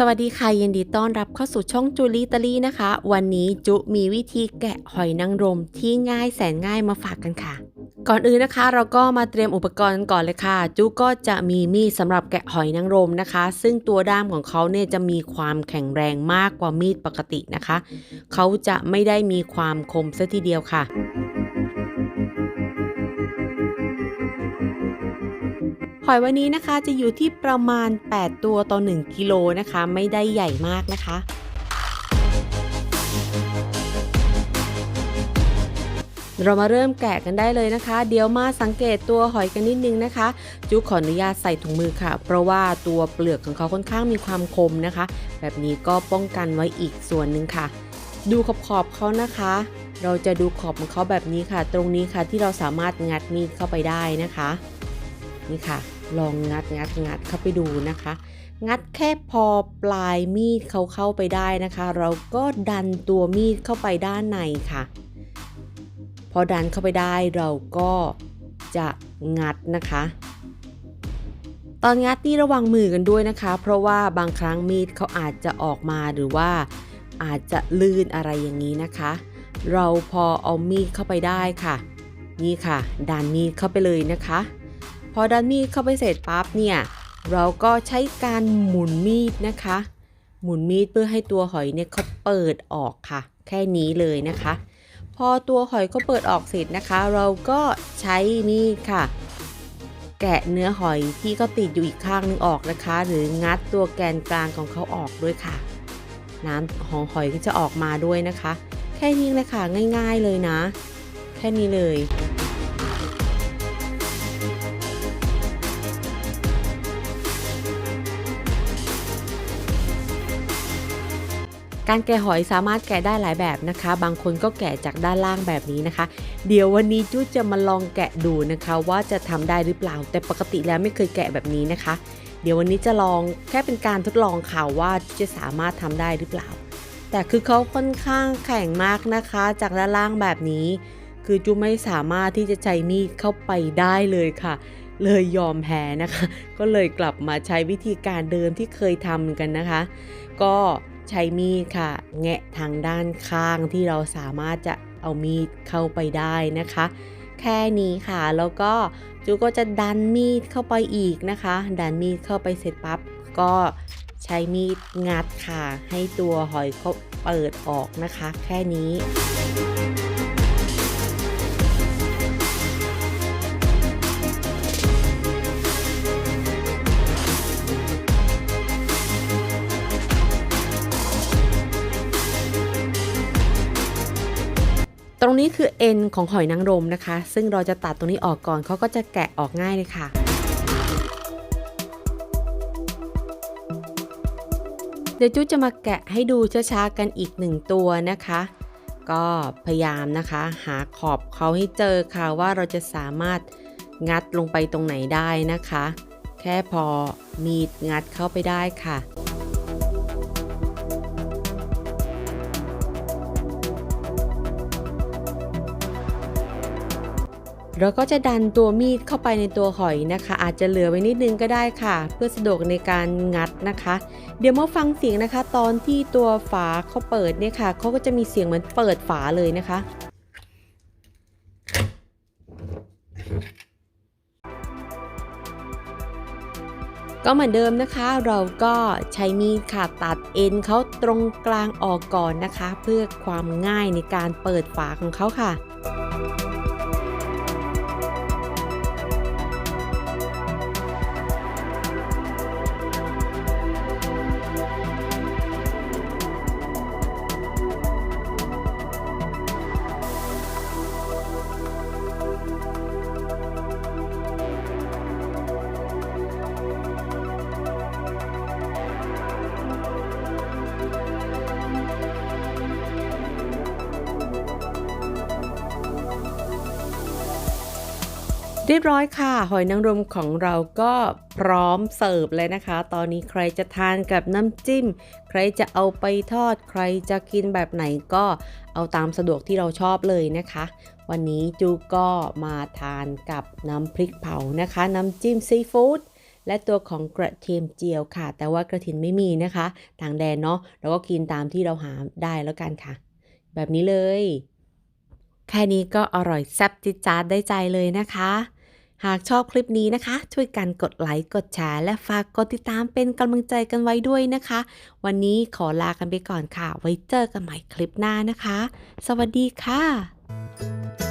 สวัสดีค่ะยินดีต้อนรับเข้าสู่ช่องจูลี่ตาลี่นะคะ วันนี้จุมีวิธีแกะหอยนางรมที่ง่ายแสนง่ายมาฝากกันค่ะ ก่อนอื่นนะคะ เราก็มาเตรียมอุปกรณ์ก่อนเลยค่ะ จุก็จะมีมีดสำหรับแกะหอยนางรมนะคะ ซึ่งตัวด้ามของเขาเนี่ยจะมีความแข็งแรงมากกว่ามีดปกตินะคะ เขาจะไม่ได้มีความคมซะทีเดียวค่ะ หอยวันนี้นะคะจะอยู่ที่ประมาณ 8 ตัวต่อ 1 กิโลนะคะ ไม่ได้ใหญ่มากนะคะ เรามาเริ่มแกะกันได้เลยนะคะ เดี๋ยวมาสังเกตตัวหอยกันนิดนึงนะคะ จุขออนุญาตใส่ถุงมือค่ะ เพราะว่าตัวเปลือกของเขาค่อนข้างมีความคมนะคะ แบบนี้ก็ป้องกันไว้อีกส่วนหนึ่งค่ะ ดูขอบขอบเขานะคะ เราจะดูขอบของเขาแบบนี้ค่ะ ตรงนี้ค่ะที่เราสามารถงัดมีดเข้าไปได้นะคะนี่ค่ะ ลองงัดงัดงัดเข้าไปดูนะคะ งัดแค่พอปลายมีดเขาเข้าไปได้นะคะ เราก็ดันตัวมีดเข้าไปด้านในค่ะ พอดันเข้าไปได้เราก็จะงัดนะคะ ตอนงัดนี่ระวังมือกันด้วยนะคะ เพราะว่าบางครั้งมีดเขาอาจจะออกมาหรือว่าอาจจะลื่นอะไรอย่างนี้นะคะ เราพอเอามีดเข้าไปได้ค่ะ นี่ค่ะดันมีดเข้าไปเลยนะคะ พอดันมีดเข้าไปเสร็จปั๊บเนี่ย เราก็ใช้การหมุนมีดนะคะ หมุนมีดเพื่อให้ตัวหอยเนี่ยเขาเปิดออกค่ะ แค่นี้เลยนะคะ พอตัวหอยเขาเปิดออกเสร็จนะคะ เราก็ใช้มีดค่ะ แกะเนื้อหอยที่เขาติดอยู่อีกข้างนึงออกนะคะ หรืองัดตัวแกนกลางของเขาออกด้วยค่ะ น้ำของหอยก็จะออกมาด้วยนะคะ แค่นี้เลยค่ะง่าย ๆเลยนะ แค่นี้เลย การแกะหอยสามารถแกะได้หลายแบบนะคะ บางคนก็แกะจากด้านล่างแบบนี้นะคะ เดี๋ยววันนี้จู้จะมาลองแกะดูนะคะ ว่าจะทำได้หรือเปล่า แต่ปกติแล้วไม่เคยแกะแบบนี้นะคะ เดี๋ยววันนี้จะลองแค่เป็นการทดลองข่าวว่าจะสามารถทำได้หรือเปล่า แต่คือเขาค่อนข้างแข็งมากนะคะ จากด้านล่างแบบนี้ คือจู้ไม่สามารถที่จะใช้มีดเข้าไปได้เลยค่ะเลยยอมแพ้นะคะ ก็เลยกลับมาใช้วิธีการเดิมที่เคยทำกันนะคะ ก็ ใช้มีดค่ะ แงะทางด้านข้างที่เราสามารถจะเอามีดเข้าไปได้นะคะ แค่นี้ค่ะแล้วก็จูก็จะดันมีดเข้าไปอีกนะคะ ดันมีดเข้าไปเสร็จปั๊บก็ใช้มีดงัดค่ะ ให้ตัวหอยเขาเปิดออกนะคะ แค่นี้ รงนี้คือเอ็นของหอยนางรมนะคะ ซึ่งเราจะตัดตรงนี้ออกก่อนเขาก็จะแกะออกง่ายเลยค่ะเดี๋ยวจุ๊จะมาแกะให้ดูช้าๆกันอีกหนึ่งตัวนะคะ ก็พยายามนะคะ หาขอบเขาให้เจอค่ะว่าเราจะสามารถงัดลงไปตรงไหนได้นะคะ แค่พอมีดงัดเข้าไปได้ค่ะ เราก็จะดันตัวมีดเข้าไปในตัวหอยนะคะ อาจจะเหลือไว้นิดนึงก็ได้ค่ะ เพื่อสะดวกในการงัดนะคะ เดี๋ยวมาฟังเสียงนะคะ ตอนที่ตัวฝาเขาเปิดเนี่ยค่ะเขาก็จะมีเสียงเหมือนเปิดฝาเลยนะคะก็เหมือนเดิมนะคะเราก็ใช้มีดค่ะตัดเอ็นเขาตรงกลางออกก่อนนะคะ เพื่อความง่ายในการเปิดฝาของเขาค่ะ เรียบร้อยค่ะ หอยนางรมของเราก็พร้อมเสิร์ฟเลยนะคะ ตอนนี้ใครจะทานกับน้ำจิ้ม ใครจะเอาไปทอด ใครจะกินแบบไหนก็เอาตามสะดวกที่เราชอบเลยนะคะ วันนี้จูก็มาทานกับน้ำพริกเผานะคะ น้ำจิ้มซีฟู้ดและตัวของกระเทียมเจียวค่ะ แต่ว่ากระถินไม่มีนะคะ ต่างแดนเนาะเราก็กินตามที่เราหาได้แล้วกันค่ะ แบบนี้เลย แค่นี้ก็อร่อยแซ่บจิดจาดได้ใจเลยนะคะ หากชอบคลิปนี้นะคะ ช่วยกันกดไลค์กดแชร์และฝากกดติดตามเป็นกำลังใจกันไว้ด้วยนะคะ วันนี้ขอลากันไปก่อนค่ะ ไว้เจอกันใหม่คลิปหน้านะคะ สวัสดีค่ะ